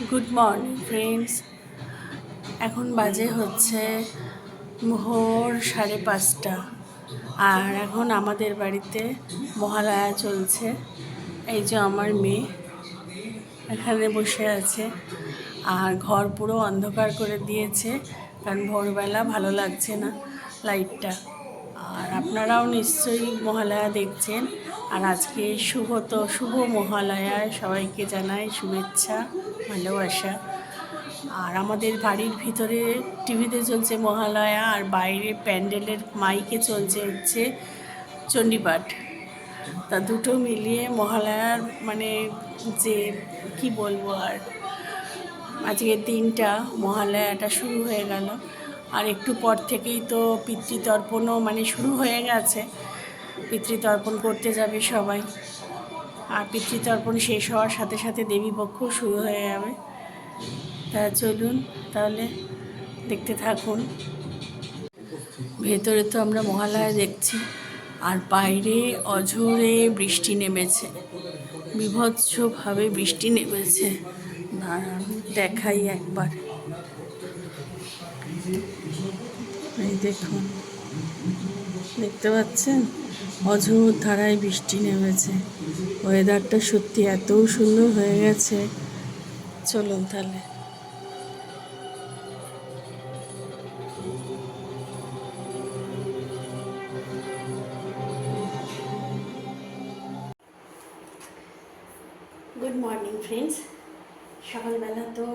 Good morning friends এখন বাজে হচ্ছে ভোর সাড়ে পাঁচটা। আর এখন আমাদের বাড়িতে মহালয়া চলছে। এই যে আমার মেয়ে এখানে বসে আছে। আর ঘর পুরো অন্ধকার করে দিয়েছে। কারণ ভোরবেলা ভালো লাগছে না লাইটটা। আর আপনারাও নিশ্চয়ই মহালয়া দেখছেন। আর আজকে শুভ তো শুভ মহালয়ায় সবাইকে জানাই শুভেচ্ছা। ভালোবাসা আর আমাদের বাড়ির ভিতরে টিভিতে চলছে মহালয়া, আর বাইরে প্যান্ডেলের মাইকে চলছে হচ্ছে চণ্ডীপাঠ। তা দুটো মিলিয়ে মহালয়ার মানে যে কি বলব আর আজকের দিনটা মহালয়াটা শুরু হয়ে গেল। আর একটু পর থেকেই তো পিতৃতর্পণও মানে শুরু হয়ে গেছে। পিতৃতর্পণ করতে যাবে সবাই। আর পিতৃতর্পণ শেষ হওয়ার সাথে সাথে দেবীপক্ষ শুরু হয়ে যাবে। তা চলুন, তাহলে দেখতে থাকুন। ভেতরে তো আমরা মহালয়া দেখছি, আর বাইরে অঝোরে বৃষ্টি নেমেছে। বিভৎসভাবে বৃষ্টি নেমেছে। দাঁড়ান, দেখাই একবার। এই দেখুন, দেখতে পাচ্ছেন? অঝোর ধারায় বৃষ্টি নেমেছে। ওয়েদারটা সত্যি এত সুন্দর হয়ে গেছে। চলুন তাহলে। গুড মর্নিং ফ্রেন্ডস সকালবেলা তো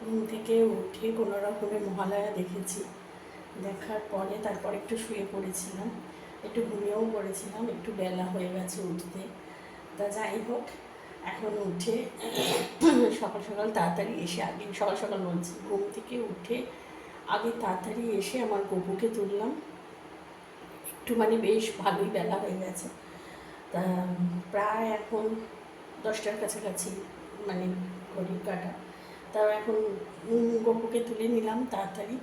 ঘুম থেকে উঠে কোনো রকমের মহালয়া দেখেছি। দেখার পরে তারপর একটু শুয়ে পড়েছিলাম। একটু ঘুমিয়েও পড়েছিলাম, একটু বেলা হয়ে গেছে উঠতে। তা যাই হোক, এখন উঠে সকাল সকাল তাড়াতাড়ি এসে আগে সকাল সকাল বলছি, ঘুম থেকে উঠে আগে তাড়াতাড়ি এসে আমার গপুকে তুললাম। একটু মানে বেশ ভালোই বেলা হয়ে গেছে। তা প্রায় এখন দশটার কাছাকাছি মানে ঘড়ির কাটা। তাও এখন গপুকে তুলে নিলাম তাড়াতাড়ি।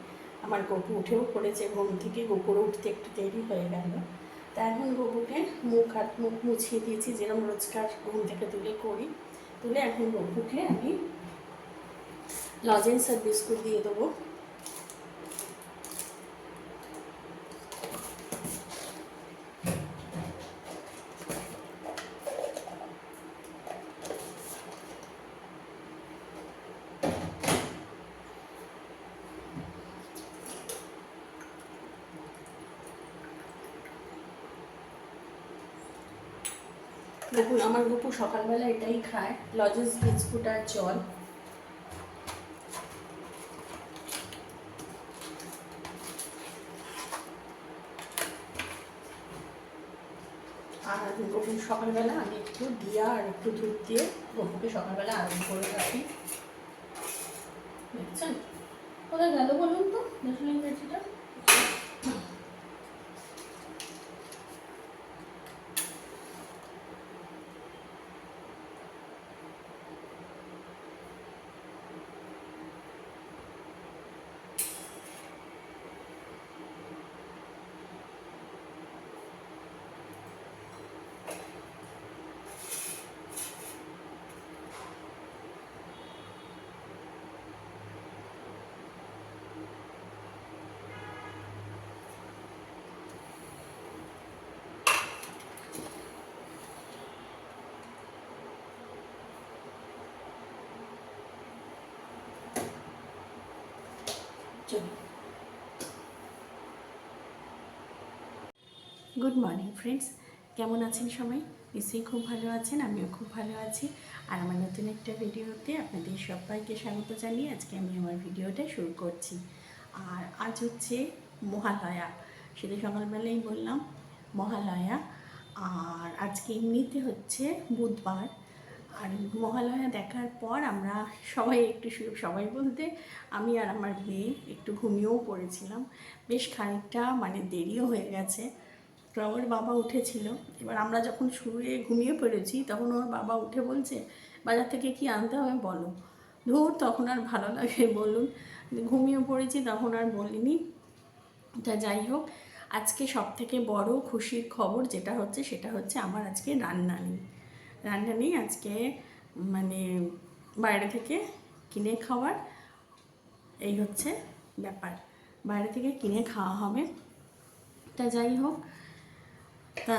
আমার গপু উঠেও পড়েছে, ঘুম থেকে, গপুরও উঠতে একটু দেরি হয়ে গেল। তা এখন ববুকে মুখ হাত মুখ মুছিয়ে দিয়েছি যেরকম রোজকার ঘুম থেকে তুলে করি। তুলে এখন ববুকে আমি লজেন্স আর বিস্কুট দিয়ে দেবো দেখুন আমার গপু সকালবেলা এটাই খায় লজেন্স বিস্কুট আর জল। আর গপু সকালবেলা আমি একটু দিয়া আর একটু দুধ দিয়ে গপুকে সকালবেলা আরাম করে রাখি দেখছেন? কোথায় গেল বলুন তো? দেখুন ইংরেজিটা চলুন গুড মর্নিং ফ্রেন্ডস কেমন আছেন সবাই? নিশ্চয়ই খুব ভালো আছেন, আমিও খুব ভালো আছি। আর আমার নতুন একটা ভিডিওতে আপনাদের সবাইকে স্বাগত জানিয়ে আজকে আমি আমার ভিডিওটা শুরু করছি। আর আজ হচ্ছে মহালয়া। সেটা সকালবেলাই বললাম, মহালয়া। আর আজকে এমনিতে হচ্ছে বুধবার। আর মহালয়া দেখার পর আমরা সবাই একটু সবাই বলতে আমি আর আমার মেয়ে একটু ঘুমিয়েও পড়েছিলাম। বেশ খানিকটা মানে দেরিও হয়ে গেছে। তো ওর বাবা উঠেছিল। এবার আমরা যখন শুয়ে ঘুমিয়ে পড়েছি, তখন ওর বাবা উঠে বলছে, বাজার থেকে কি আনতে হবে বলো? ধুর, তখন আর ভালো লাগে বলুন। ঘুমিয়ে পড়েছি, তখন আর বলিনি। তা যাই হোক, আজকে সব থেকে বড় খুশির খবর যেটা হচ্ছে, সেটা হচ্ছে আমার আজকে রান্না নেই। রান্না নেই। আজকে মানে বাইরে থেকে কিনে খাওয়ার এই হচ্ছে ব্যাপার। বাইরে থেকে কিনে খাওয়া হবে। তা যাই হোক, তা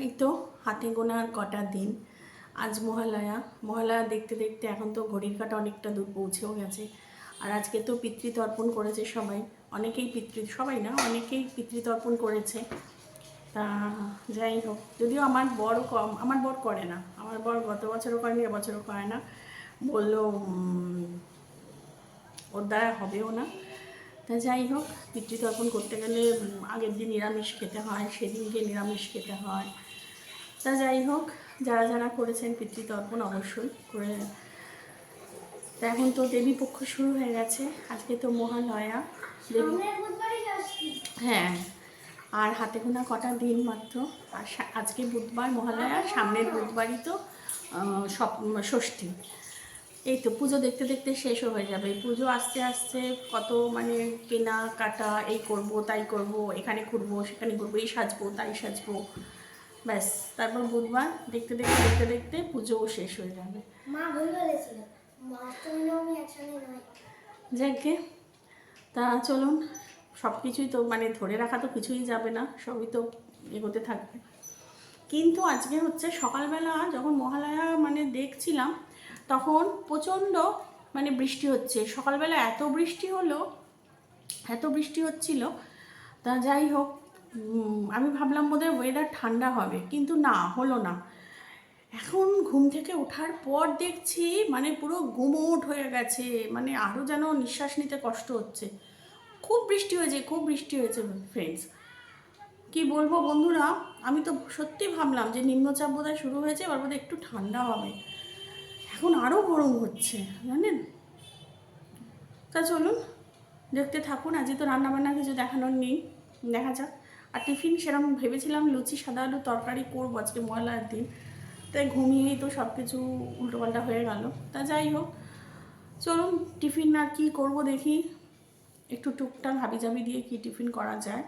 এই তো হাতে গোনার কটা দিন। আজ মহালয়া। মহালয়া দেখতে দেখতে এখন তো ঘড়ির কাটা অনেকটা দূর পৌঁছেও গেছে। আর আজকে তো পিতৃতর্পণ করেছে সবাই। অনেকেই পিতৃ, সবাই না, অনেকেই পিতৃতর্পণ করেছে। তা যাই হোক যদিও আমার বড় কম আমার বর করে না। আমার বর গত বছরও করেনি এবছরও করে না। বলল ওর দ্বারা হবেও না। তা যাই হোক পিতৃতর্পণ করতে গেলে আগের দিন নিরামিষ খেতে হয় সেদিনকে নিরামিষ খেতে হয়। তা যাই হোক যারা যারা করেছেন পিতৃতর্পণ অবশ্যই করে। তা এখন তো দেবী পক্ষ শুরু হয়ে গেছে আজকে তো মহালয়া। দেবী হ্যাঁ। আর হাতে গোনা কটা দিন মাত্র। আর আজকে বুধবার মহালয়া সামনের বুধবারই তো সপ ষষ্ঠী। এই তো পুজো দেখতে দেখতে শেষও হয়ে যাবে। পুজো আস্তে আস্তে কত মানে কেনা কাটা এই করব তাই করব এখানে ঘুরবো সেখানে ঘুরবো এই সাজবো তাই সাজবো। ব্যাস তারপর বুধবার দেখতে দেখতে দেখতে দেখতে পুজোও শেষ হয়ে যাবে। মা ভুল বলেছিল। যাকে তা চলুন সব কিছুই তো মানে ধরে রাখা তো কিছুই যাবে না, সবই তো এগোতে থাকবে। কিন্তু আজকে হচ্ছে সকালবেলা যখন মহালয়া মানে দেখছিলাম, তখন প্রচণ্ড মানে বৃষ্টি হচ্ছে। সকালবেলা এত বৃষ্টি হলো, এত বৃষ্টি হচ্ছিল, তা যাই হোক আমি ভাবলাম বোধহয় ওয়েদার ঠান্ডা হবে, কিন্তু না, হলো না। এখন ঘুম থেকে ওঠার পর দেখছি মানে পুরো গুমোট হয়ে গেছে মানে আরও যেন নিঃশ্বাস নিতে কষ্ট হচ্ছে। খুব বৃষ্টি হয়েছে, খুব বৃষ্টি হয়েছে ফ্রেন্ডস কি বলব বন্ধুরা, আমি তো সত্যি ভাবলাম যে নিম্নচাপ বোধহয় শুরু হয়েছে, এবার বোধহয় একটু ঠান্ডা হবে। এখন আরও গরম হচ্ছে, জানেন? তা চলুন, দেখতে থাকুন আজকে তো রান্নাবান্না কিছু দেখানোর নেই। দেখা যাক। আর টিফিন সেরকম ভেবেছিলাম লুচি, সাদা আলু তরকারি করব আজকে ময়লার দিন। তাই ঘুমিয়েই তো সব কিছু উল্টোপাল্টা হয়ে গেল। তা যাই হোক, চলুন টিফিন আর কি করব দেখি। একটু টুকটাক হাবি জাবি দিয়ে কি টিফিন করা যায়?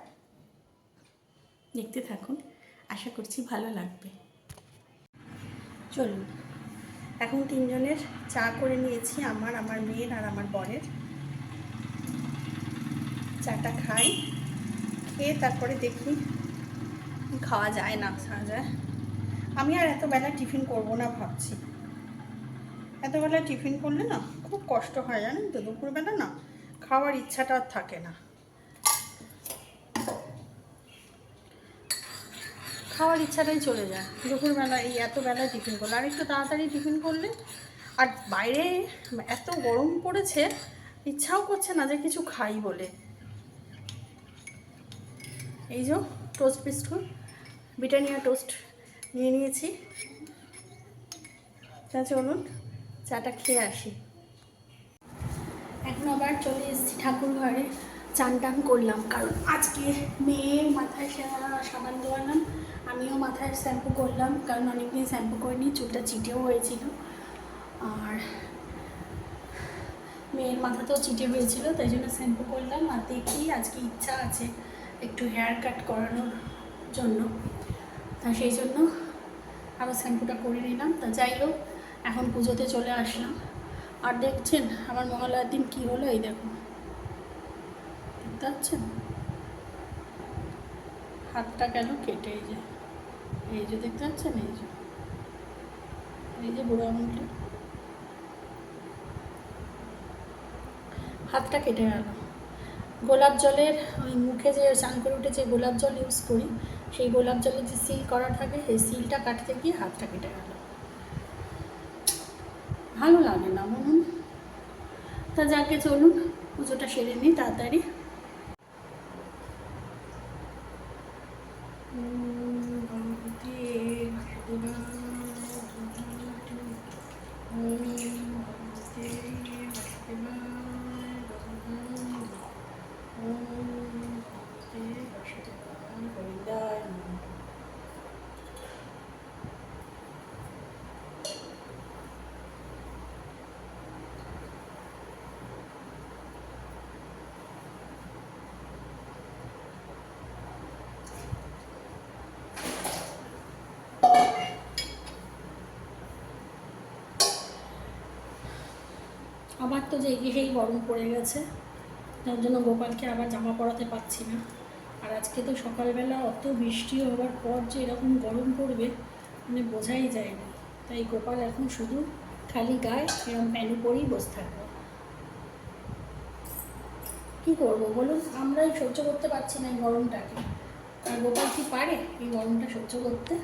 দেখতে থাকুন, আশা করছি ভালো লাগবে। চলুন, এখন তিনজনের চা করে নিয়েছি আমার আমার মেয়ের আর আমার বরের। চাটা খাই, খেয়ে তারপরে দেখি খাওয়া যায়, না খাওয়া যায়। আমি আর এত বেলা টিফিন করব না ভাবছি। এতবেলা টিফিন করলে না খুব কষ্ট হয়, জানেন তো? দুপুরবেলা না খাওয়ার ইচ্ছাটা আর থাকে না। খাওয়ার ইচ্ছাটাই চলে যায়। দুপুরবেলা এই এত বেলা টিফিন করলে। আর একটু তাড়াতাড়ি টিফিন করলে, আর বাইরে এত গরম পড়েছে, ইচ্ছাও করছে না যে কিছু খাই বলে। এই যে টোস্ট বিস্কুট ব্রিটানিয়া টোস্ট নিয়ে নিয়েছি। তা চলুন, চাটা খেয়ে আসি। এখন আবার চলে এসেছি ঠাকুর ঘরে। চান টান করলাম, কারণ আজকে মেয়ের মাথায় সাবান দেওয়ালাম আমিও মাথায় শ্যাম্পু করলাম, কারণ অনেকদিন শ্যাম্পু করিনি, চুলটা চিটেও হয়েছিল। আর মেয়ের মাথাতেও চিটে হয়েছিল, তাই জন্য শ্যাম্পু করলাম, আর দেখি আজকে ইচ্ছা আছে একটু হেয়ার কাট করানোর জন্য। তা সেই জন্য আরও শ্যাম্পুটা করে নিলাম। তা যাই হোক, এখন পুজোতে চলে আসলাম। আর দেখছেন আমার মহালয়ার দিন কী হলো? এই দেখুন দেখতে পাচ্ছেন? হাতটা কেন কেটে এই যে এই যে দেখতে পাচ্ছেন? এই যে এই যে বুড়ো আঙুলটা। হাতটা কেটে গেল। গোলাপ জলের ওই মুখে যে চান করে উঠে যে গোলাপ জল ইউজ করি, সেই গোলাপ জলের যে সিল করা থাকে সেই সিলটা কাটতে গিয়ে হাতটা কেটে গেল। ভালো লাগে না বলুন তা যাকে চলুন পুজোটা সেরে নিই তাড়াতাড়ি। আবার তো যে সেই গরম পড়ে গেছে, তার জন্য গোপালকে আবার জামা পরাতে পারছি না। আর আজকে তো সকালবেলা অত বৃষ্টি হওয়ার পর যে এরকম গরম পড়বে মানে বোঝাই যায় না তাই গোপাল এখন শুধু খালি গায়ে এরকম প্যান্ট পরেই বসে থাকবে। কী করব বলুন? আমরাই সহ্য করতে পারছি না এই গরমটাকে। আর গোপাল কি পারে এই গরমটা সহ্য করতে?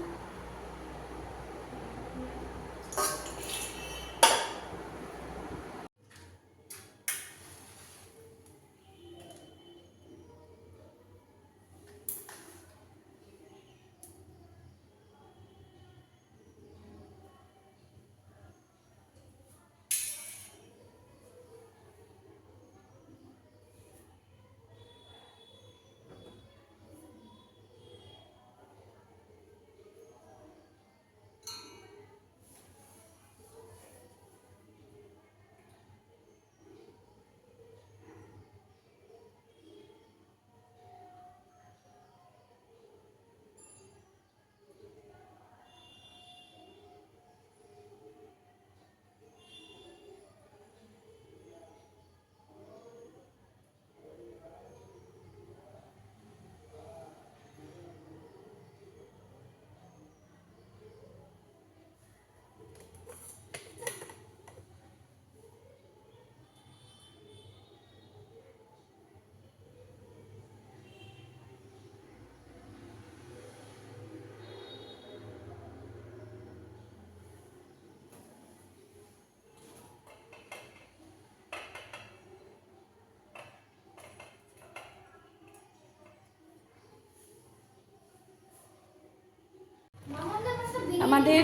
আমাদের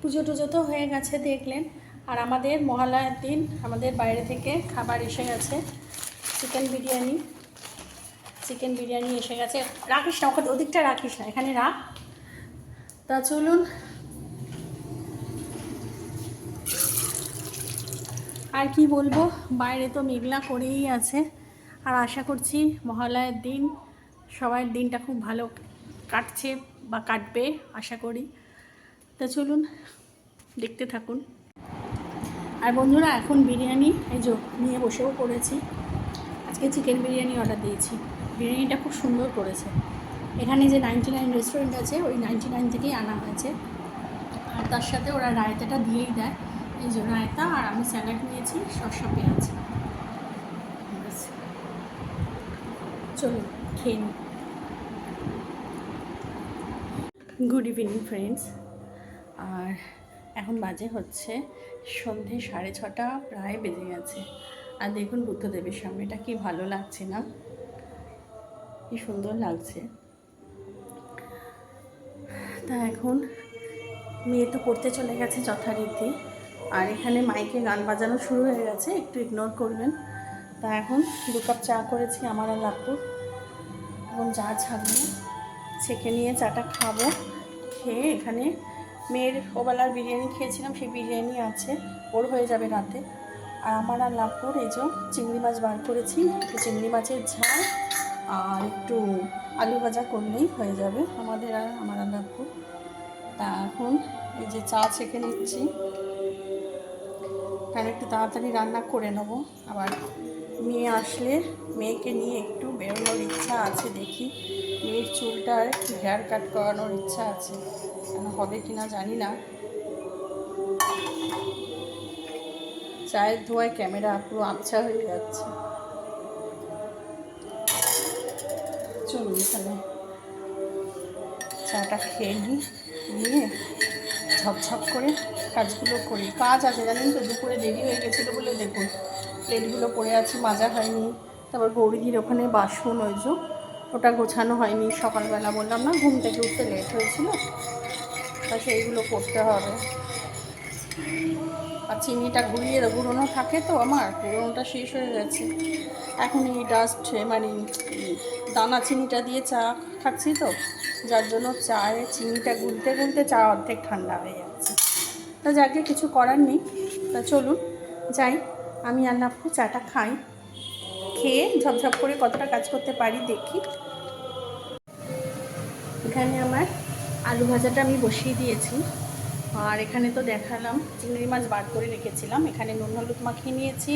পুজো টুজো তো হয়ে গেছে, দেখলেন। আর আমাদের মহালয়ার দিন আমাদের বাইরে থেকে খাবার এসে গেছে, চিকেন বিরিয়ানি। চিকেন বিরিয়ানি এসে গেছে। রাখিস না, ওখানে ওদিকটা রাখিস না, এখানে রাখ। তা চলুন। আর কি বলব, বাইরে তো মেঘলা করেই আছে। আর আশা করছি মহালয়ার দিন, সবার দিনটা খুব ভালো কাটছে। বা কাটবে, আশা করি। তা চলুন, দেখতে থাকুন। আর বন্ধুরা, এখন বিরিয়ানি, এই যে নিয়ে বসেও করেছি। আজকে চিকেন বিরিয়ানি অর্ডার দিয়েছি। বিরিয়ানিটা খুব সুন্দর করেছে। এখানে যে নাইনটি নাইন রেস্টুরেন্ট আছে, ওই নাইনটি নাইন থেকেই আনা হয়েছে। আর তার সাথে ওরা রায়তাটা দিয়েই দেয়। এই যে রায়তা, আর আমি স্যালাড নিয়েছি, শসা, পেঁয়াজ। চলুন, খেয়ে নিই। গুড ইভিনিং ফ্রেন্ডস আর এখন বাজে হচ্ছে সন্ধে সাড়ে ছটা, প্রায় বেজে গেছে। আর দেখুন বুদ্ধদেবের সামনেটা কি ভালো লাগছে না? কি সুন্দর লাগছে। তা এখন মেয়ে তো পড়তে চলে গেছে যথারীতি। আর এখানে মাইকে গান বাজানো শুরু হয়ে গেছে, একটু ইগনোর করবেন। তা এখন দু কাপ চা করেছি আমার আর লাপুর এখন যা ছাড়বো। ছেঁকে নিয়ে চাটা খাব। খেয়ে এখানে মেয়ের ওবেলার বিরিয়ানি খেয়েছিলাম, সেই বিরিয়ানি আছে, ওর হয়ে যাবে রাতে। আর আমার আর লাভপুর এই যে চিংড়ি মাছ বার করেছি, একটু চিংড়ি মাছের ঝাল আর একটু আলু ভাজা করলেই হয়ে যাবে আমাদের আর আমার আর লাভপুর তা এখন এই যে চা ছেঁকে নিচ্ছি। তাহলে একটু তাড়াতাড়ি রান্না করে নেব। আবার মেয়ে আসলে, মেয়েকে নিয়ে একটু বেরোনোর ইচ্ছা আছে দেখি। মেয়ের চুলটার হেয়ার কাট করানোর ইচ্ছা আছে। হবে কি না জানি না। চায়ের ধোয়ায় ক্যামেরা পুরো আবছা হয়ে যাচ্ছে। চলুন তাহলে চাটা খেয়ে নিই, নিয়ে ঝপঝপ করে কাজগুলো করি। কাজ আছে জানেন তো, দুপুরে দেরি হয়ে গেছিল বলে দেখুন। প্লেটগুলো পড়ে আছে, মাজা হয়নি। তারপর গৌরীদির ওখানে বাসন, ওই যে ওটা গোছানো হয়নি, সকালবেলা বললাম, না, ঘুম থেকে উঠতে লেট হয়েছিল, তা সেইগুলো করতে হবে। আর চিনিটা ঘুরিয়ে ঘুরোনো থাকে তো আমার, পুরোনোটা শেষ হয়ে গেছে। এখন এই ডাস্ট মানে দানা চিনিটা দিয়ে চা খাচ্ছি তো, যার জন্য চায়ে চিনিটা গুলতে গুলতে চা অর্ধেক ঠান্ডা হয়ে যাচ্ছে। তা যাকে কিছু করার নেই, তা চলুন, যাই, আমি আর নাপু চাটা খাই। খেয়ে ঝপঝপ করে কতটা কাজ করতে পারি দেখি। এখানে আমার আলু ভাজাটা আমি বসিয়ে দিয়েছি। আর এখানে তো দেখালাম, চিংড়ি মাছ বার করে রেখেছিলাম। এখানে নুন, হলুদ মাখিয়ে নিয়েছি।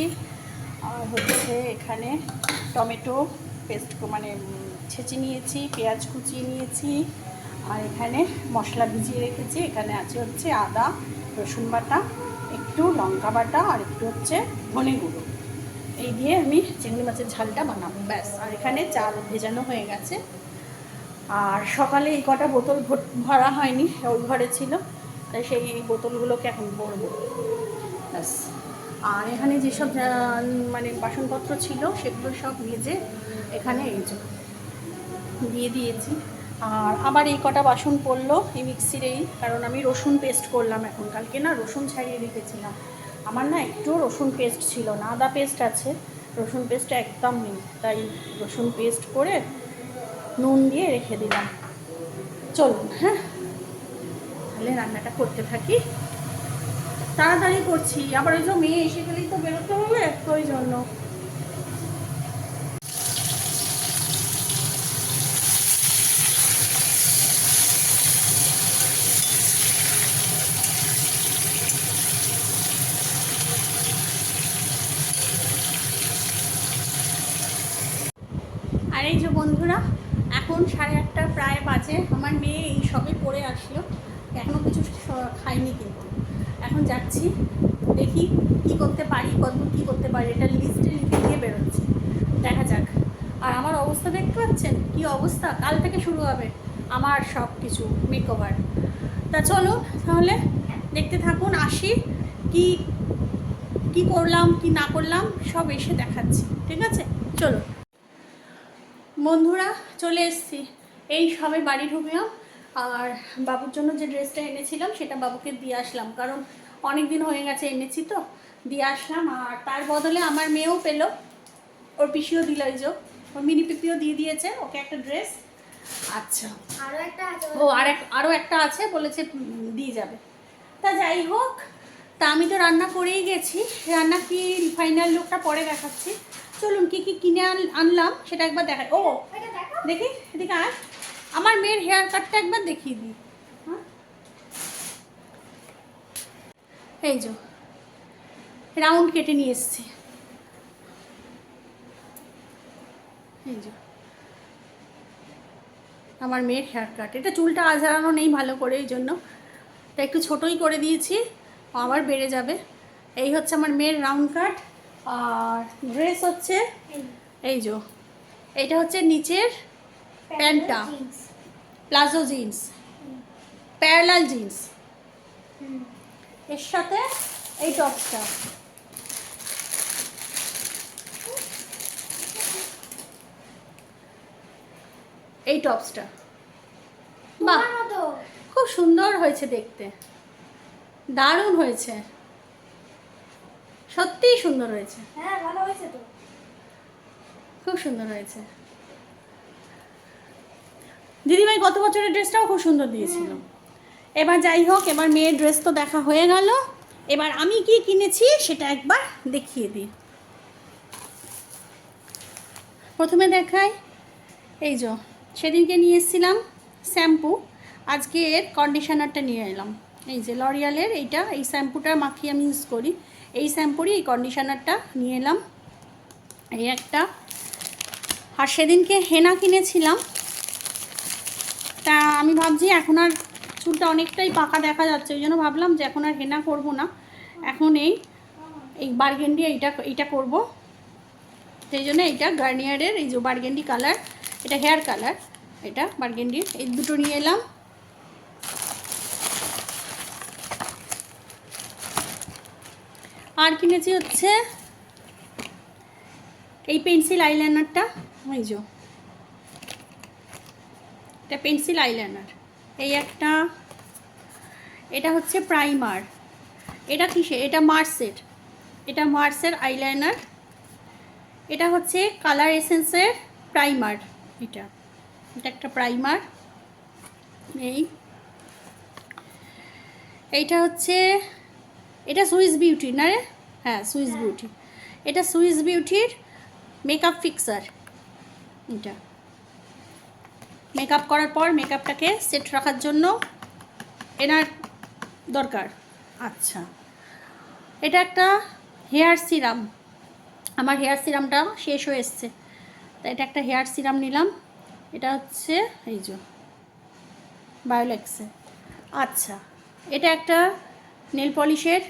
আর হচ্ছে এখানে টমেটো পেস্ট মানে ছেঁচে নিয়েছি, পেঁয়াজ কুচিয়ে নিয়েছি। আর এখানে মশলা ভিজিয়ে রেখেছি। এখানে আছে হচ্ছে আদা, রসুন বাটা, একটু লঙ্কা বাটা, আর একটু হচ্ছে ধনে গুঁড়ো। এই দিয়ে আমি চিংড়ি মাছের ঝালটা বানাবো, ব্যাস। আর এখানে চাল ভেজানো হয়ে গেছে। আর সকালে এই কটা বোতল ভরা হয়নি, ওই ঘরে ছিল। তাই সেই বোতলগুলোকে এখন ভরবো। ব্যাস। আর এখানে যেসব মানে বাসনপত্র ছিল, সেগুলো সব ভেজে এখানে এই দিয়ে দিয়েছি। আর আবার এই কটা বাসন পড়ল এই মিক্সিরেই, কারণ আমি রসুন পেস্ট করলাম এখন। কালকে না রসুন ছাড়িয়ে রেখেছিলাম। আমার না একটু রসুন পেস্ট ছিল না, আদা পেস্ট আছে, রসুন পেস্টটা একদম নেই। তাই রসুন পেস্ট করে নুন দিয়ে রেখে দিলাম। চলুন হ্যাঁ? তাহলে রান্নাটা করতে থাকি। তাড়াতাড়ি করছি, আবার ওই যে মেয়ে এসে গেলেই তো বেরোতে হবে, তো ওই জন্য আর এই যে বন্ধুরা এখন সাড়ে আটটা প্রায় বাজে আমার মেয়ে এই সবে পড়ে আসলো এখনও কিছু স- খাইনি কিন্তু এখন যাচ্ছি, দেখি কি করতে পারি কতদূর কী করতে পারি, এটা লিস্টে লিখে দিয়ে বেরোচ্ছি। দেখা যাক। আর আমার অবস্থা দেখতে পাচ্ছেন? কি অবস্থা? কাল থেকে শুরু হবে আমার সব কিছু মেকওভার তা চলো তাহলে দেখতে থাকুন, আসি, কি কি করলাম, কি না করলাম, সব এসে দেখাচ্ছি, ঠিক আছে? চলো। বন্ধুরা, চলে এসছি। এই সবে বাড়ি ঢুকলাম, আর বাবুর জন্য যে ড্রেসটা এনেছিলাম, সেটা বাবুকে দিয়ে আসলাম। কারণ অনেক দিন হয়ে গেছে এনেছি তো দিয়ে আসলাম। আর তার বদলে আমার মেয়েও পেল। ওর পিসিও দিল এই যে ওর মিনি পিপিও দিয়ে দিয়েছে ওকে একটা ড্রেস। আচ্ছা। আরও একটা আছে ও আর এক আরও একটা আছে বলেছে দিয়ে যাবে। তা যাই হোক তা আমি তো রান্না করেই গেছি। রান্না কি ফাইনাল লুকটা পরে দেখাচ্ছি। চলুন কি কি কিনে আনলাম সেটা একবার দেখাই ও দেখি এদিকে আর আমার মেয়ের হেয়ার কাটটা একবার দেখিয়ে দিই। এই যে রাউন্ড কেটে নিয়ে এসছি। এই যে আমার মেয়ের হেয়ার কাট এটা চুলটা আঝারানো নেই ভালো করে এই জন্য। তা একটু ছোটোই করে দিয়েছি আবার বেড়ে যাবে। এই হচ্ছে আমার মেয়ের রাউন্ড কাট আর ড্রেস হচ্ছে এই, যে এইটা হচ্ছে নিচের প্যান্টটা। Palazzo jeans parallel jeans. এর সাথে এই টপসটা এই টপসটা। বাহ খুব সুন্দর হয়েছে দেখতে। দারুণ হয়েছে। সত্যিই সুন্দর হয়েছে। হ্যাঁ ভালো হয়েছে তো। খুব সুন্দর হয়েছে। দিদিভাই গত বছরের ড্রেসটাও খুব সুন্দর দিয়েছিল। এবার যাই হোক, এবার মেয়ের ড্রেস তো দেখা হয়ে গেল। এবার আমি কি কিনেছি সেটা একবার দেখিয়ে দিই। প্রথমে দেখাই, এই যে, সেদিনকে নিয়ে এসেছিলাম শ্যাম্পু। আজকে এর কন্ডিশনারটা নিয়ে এলাম। এই যে লরিয়ালের এইটা, এই শ্যাম্পুটা মাখিয়ে আমি ইউজ করি। এই শ্যাম্পুরই এই কন্ডিশনারটা নিয়ে এলাম। এই একটা। আর সেদিনকে হেনা কিনেছিলাম। তা আমি ভাবছি এখন আর চুলটা অনেকটাই পাকা দেখা যাচ্ছে, ওই জন্য ভাবলাম যে এখন আর হেনা করব না। এখন এই এই বার্গেন্ডি এইটা এইটা করব। সেই জন্য এইটা গার্নিয়ারের এই যে বার্গেন্ডি কালার এটা হেয়ার কালার এটা বার্গেন্ডি এই দুটো নিয়ে এলাম। আর কিনেছি হচ্ছে এই পেন্সিল আইলাইনারটা ওই যে। এটা পেন্সিল আইলাইনার এই একটা, এটা হচ্ছে প্রাইমার এটা কিসে এটা মার্সের এটা মার্সের আইলাইনার এটা হচ্ছে কালার এসেন্সের প্রাইমার এটা এটা একটা প্রাইমার এই। এইটা হচ্ছে, এটা সুইস বিউটি না রে? হ্যাঁ সুইস বিউটি এটা সুইস বিউটির মেকআপ ফিক্সার এটা। মেকআপ করার পর মেকআপটাকে সেট রাখার জন্য এনার দরকার। আচ্ছা। এটা একটা হেয়ার সিরাম আমার হেয়ার সিরামটা শেষ হয়ে এসছে। তা এটা একটা হেয়ার সিরাম নিলাম। এটা হচ্ছে এই যে বায়োলেক্সে আচ্ছা। এটা একটা নেল পলিশের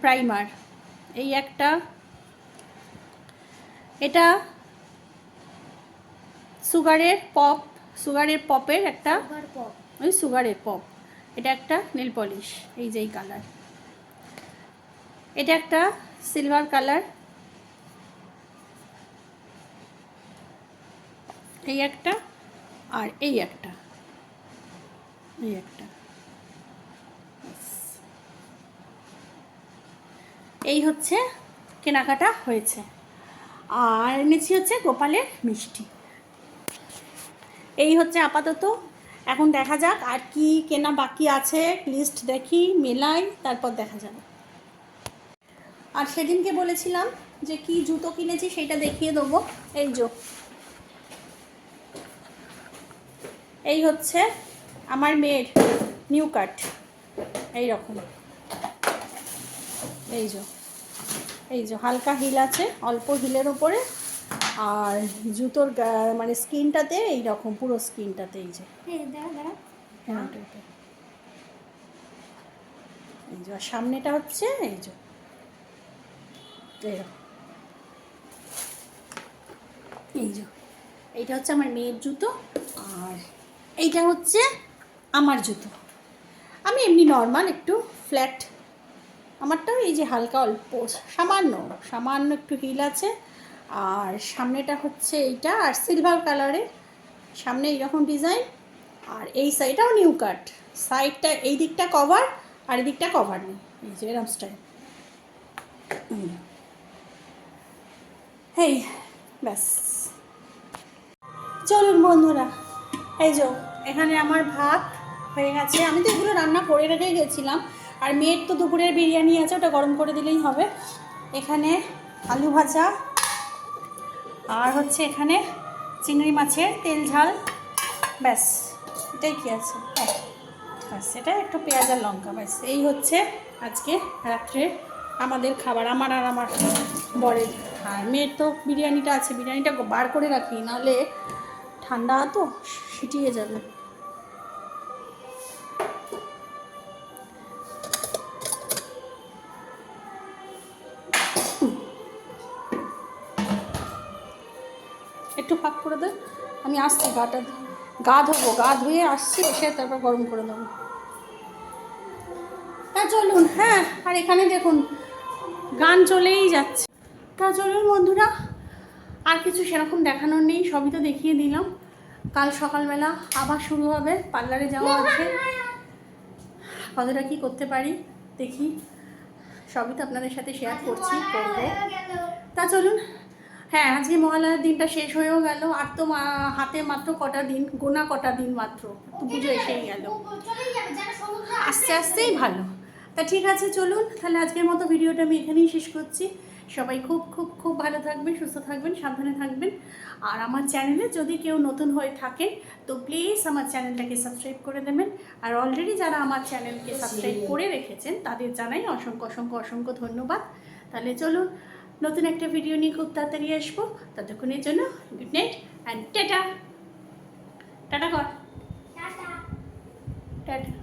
প্রাইমার এই একটা এটা সুগারের পপ সুগারের পপের একটা ওই সুগারের পপ। এটা একটা নীল পলিশ এই যে এই কালার এটা একটা সিলভার কালার এই একটা আর এই একটা। এই একটা। এই হচ্ছে কেনাকাটা হয়েছে। আর এনেছি হচ্ছে গোপালের মিষ্টি। এই হচ্ছে আপাতত। এখন দেখা যাক আর কি কেনা বাকি আছে। লিস্ট দেখি, মেলাই, তারপর দেখা যাবে আর সেদিনকে বলেছিলাম যে কি জুতো কিনেছি সেটা দেখিয়ে দেবো। এই যো। এই হচ্ছে আমার মেয়ের নিউ কাট এই রকম। এই যো। এই যে, হালকা হিল আছে, অল্প হিলের ওপরে আর জুতোর মানে স্কিনটাতে এই রকম পুরো স্কিনটাতে এই যে। হ্যাঁ হ্যাঁ। এই যে আর সামনেটা হচ্ছে এই যে। এরকম। এই যে এইটা হচ্ছে আমার মেয়ের জুতো আর এইটা হচ্ছে আমার জুতো। আমি এমনি নর্মাল একটু ফ্ল্যাট আমারটাও এই যে হালকা অল্প সামান্য সামান্য একটু হিল আছে। আর সামনেটা হচ্ছে এইটা, আর সিলভার কালারের সামনে এইরকম ডিজাইন আর এই সাইডটাও নিউ কাট সাইডটা এই দিকটা কভার আর এই দিকটা কভার নেই। এই যে এরম স্টাইল এই, ব্যাস। চলুন বন্ধুরা, এই যো এখানে আমার ভাত হয়ে গেছে। আমি তো এগুলো রান্না করে রেখে গেছিলাম। আর মেয়ের তো দুপুরের বিরিয়ানি আছে, ওটা গরম করে দিলেই হবে। এখানে আলু ভাজা আর হচ্ছে এখানে চিংড়ি মাছের তেল ঝাল। ব্যাস, এটাই কী আছে? হ্যাঁ ব্যাস, এটা একটু পেঁয়াজ আর লঙ্কা, ব্যাস, এই হচ্ছে আজকে রাত্রে আমাদের খাবার, আমার আর আমার বরের। আর মেয়ের তো বিরিয়ানিটা আছে, বিরিয়ানিটা বার করে রাখি, নাহলে ঠান্ডা তো ফিটিয়ে যাবে। আসছি গাটা গা ধোবো, গা ধুয়ে আসছি, এসে তারপর গরম করে দেবো তা চলুন হ্যাঁ আর এখানে দেখুন, গান চলেই যাচ্ছে। তা চলুন বন্ধুরা, আর কিছু সেরকম দেখানোর নেই, সবই তো দেখিয়ে দিলাম। কাল সকালবেলা আবার শুরু হবে, পার্লারে যাওয়া আছে। কতটা কি করতে পারি, দেখি। সবই তো আপনাদের সাথে শেয়ার করছি, করব। তা চলুন হ্যাঁ আজকে মহালয়ার দিনটা শেষ হয়েও গেল। আর তো হাতে মাত্র কটা দিন, গোনা কটা দিন মাত্র। পুজো এসেই গেল। আস্তে আস্তেই ভালো। তা ঠিক আছে, চলুন। তাহলে আজকের মতো ভিডিওটা আমি এখানেই শেষ করছি। সবাই খুব খুব খুব ভালো থাকবেন, সুস্থ থাকবেন, সাবধানে থাকবেন। আর আমার চ্যানেলে যদি কেউ নতুন হয়ে থাকেন, তো প্লিজ আমার চ্যানেলটাকে সাবস্ক্রাইব করে দেবেন। আর অলরেডি যারা আমার চ্যানেলকে সাবস্ক্রাইব করে রেখেছেন, তাদের জানাই অসংখ্য অসংখ্য অসংখ্য ধন্যবাদ। তাহলে চলুন নতুন একটা ভিডিও নিয়ে খুব তাড়াতাড়ি আসব। ততক্ষণের জন্য good night and tata. Tata কর। টাটা।